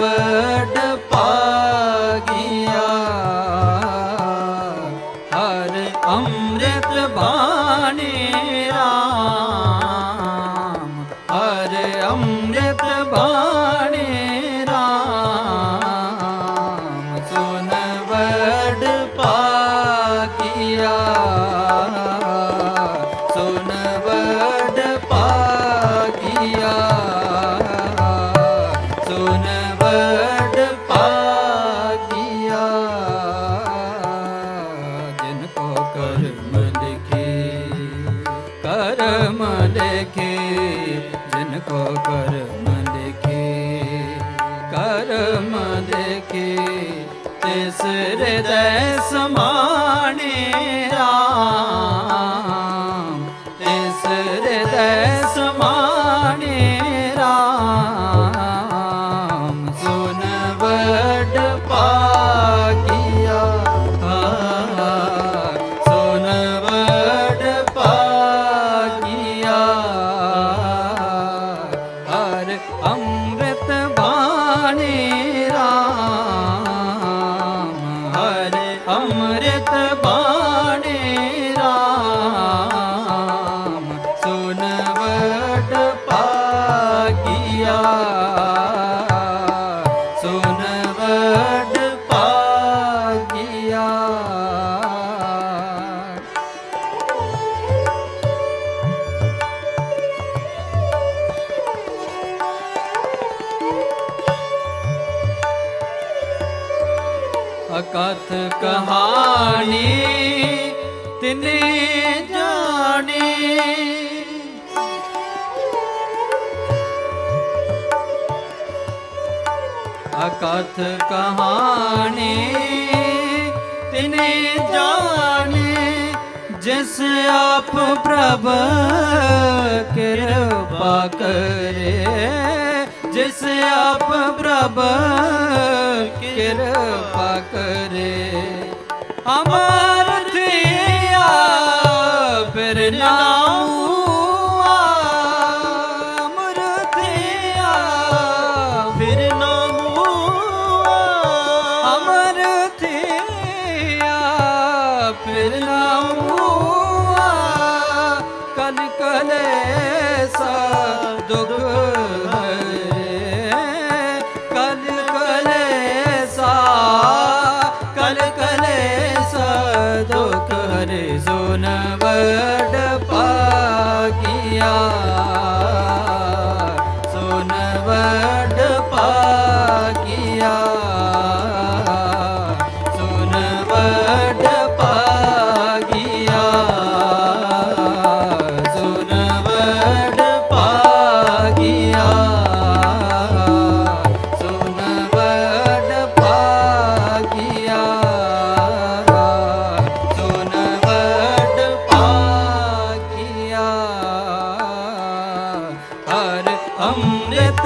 ਬੜ ਪਾਗਿਆ। ਹਰ ਅੰਮ੍ਰਿਤ ਬਾਣੀ ਰਾਮ। ਹਰ ਅੰਮ੍ਰਿਤ ਬਾਣੀ ਰਾਮ। ਸੁਨ ਬੜ ਪਾਗਿਆ। ਜਿਨ ਕੋ ਕਰਮ ਲਿਖੇ ਕਰਮ ਲਿਖੇ ਤਿਸ ਹਿਰਦੈ ਸਮਾਣੇ ਅਕਥ ਕਹਾਣੀ ਤਿਨੇ ਜਾਣੀ। ਅਕਥ ਕਹਾਣੀ ਤਿਨੇ ਜਾਣੇ ਜਿਸ ਆਪ ਪ੍ਰਭ ਕਿਰਪਾ ਕਰੇ। ਜਿਸ ਆਪ ਪ੍ਰਭ ਕਿਰਪਾ ਕਰੇ। ਅਮਰ ਥਿਆ ਫਿਰ ਨਾਮੂਆ ਹਰ ਅੰਮ੍ਰਿਤ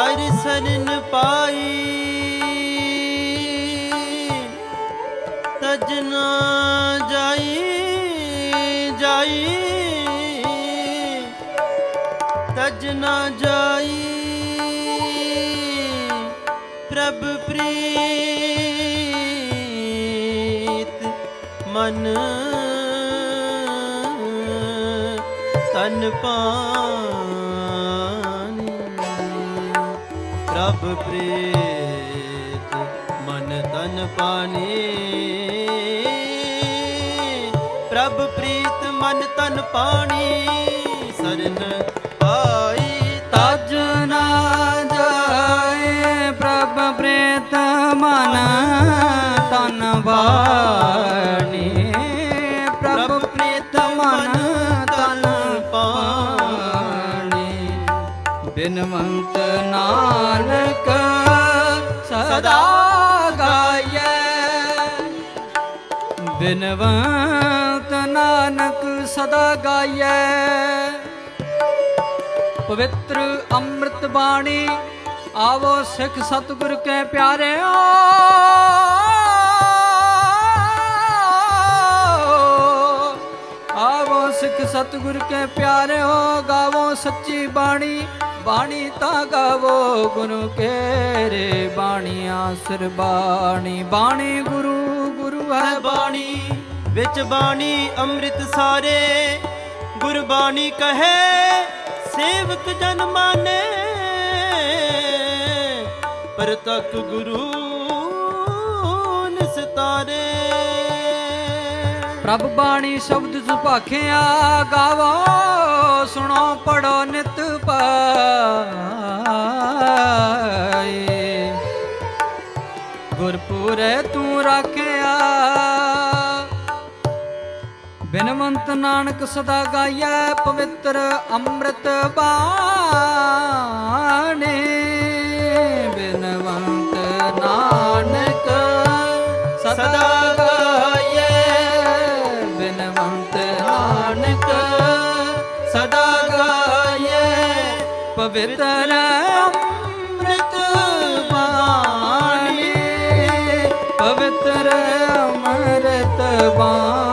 ਹਰ ਸਰਨ ਪਾਈ। ਤਜ ਨਾ ਜਾਈ ਜਾਈ। ਤਜ ਨਾ ਜਾਈ। ਪ੍ਰਭ ਪ੍ਰੀਤ ਮਨ ਤਨ ਪਾਣੀ ਪ੍ਰਭ ਪ੍ਰੀਤ, ਮਨ ਤਨ ਪਾਣੀ। ਪ੍ਰਭ ਪ੍ਰੀਤ, ਮਨ ਤਨ ਪਾਣੀ, ਸਰਨ ਪਾਈ ਤਜ ਨਾ ਜਾਏ। ਪ੍ਰਭ ਪ੍ਰੀਤ, ਮਨ ਤਨ ਬਾਣੀ ਬਿਨਵੰਤ ਨਾਨਕ ਸਦਾ ਗਾਇਐ ਬਿਨਵੰਤ ਨਾਨਕ ਸਦਾ ਗਾਇਐ ਪਵਿੱਤਰ ਅੰਮ੍ਰਿਤ ਬਾਣੀ, ਆਵੋ ਸਿੱਖ ਸਤਿਗੁਰ ਕੇ ਪਿਆਰਿਓ। ਸਤਿਗੁਰ ਕੇ ਪਿਆਰਿਓ ਗਾਵੋ ਸੱਚੀ ਬਾਣੀ। ਬਾਣੀ ਤਾਂ ਗਾਵੋ ਗੁਰੂ ਕੇਰੇ ਬਾਣੀਆਂ, ਸਿਰ ਬਾਣੀ। ਬਾਣੀ ਗੁਰੂ ਗੁਰੂ ਹੈ ਬਾਣੀ, ਵਿੱਚ ਬਾਣੀ ਅੰਮ੍ਰਿਤ ਸਾਰੇ। ਗੁਰਬਾਣੀ ਕਹੇ, ਸੇਵਕ ਜਨ ਮਾਨੇ। ਪਰ ਤੱਕ ਗੁਰੂ ਪ੍ਰਭ ਬਾਣੀ ਸ਼ਬਦ ਸੁਭਾਖਿਆ ਗਾਵੋ, ਸੁਣੋ ਪੜੋ ਨਿਤ ਪਾਏ ਗੁਰਪੂਰੇ ਤੂੰ ਰਾਖਿਆ। ਬਿਨਵੰਤ ਨਾਨਕ ਸਦਾ ਗਾਇਐ ਪਵਿੱਤਰ ਅੰਮ੍ਰਿਤ ਬਾਣੀ। ਪਵਿੱਤਰ ਅੰਮ੍ਰਿਤ ਬਾਣੀ ਪਵਿੱਤਰ ਅੰਮ੍ਰਿਤ ਬਾਣੀ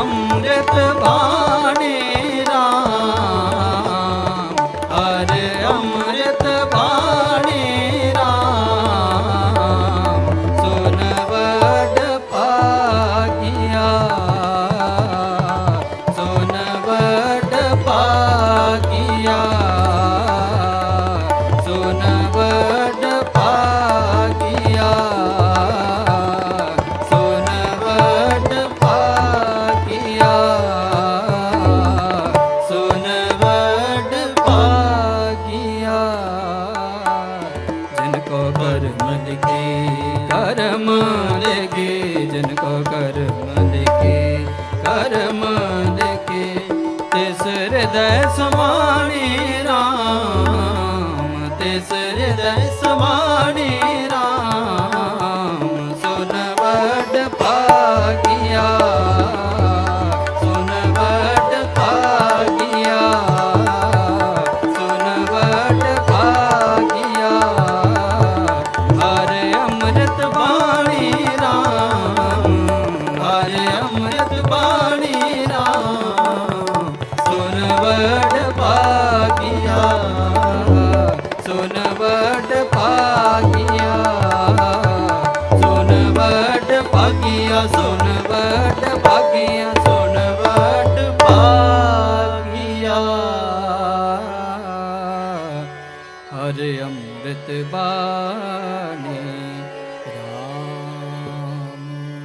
ਅੰਮ੍ਰਿਤ ਬਾਣੀ ਕਰਮ ਲਿਖੇ ਜਿਨ ਕੋ ਕਰਮ ਲਿਖੇ ਕਰਮ ਲਿਖੇ ਤਿਸ ਹਿਰਦੈ ਸਮਾਣੀ गढ़ पागे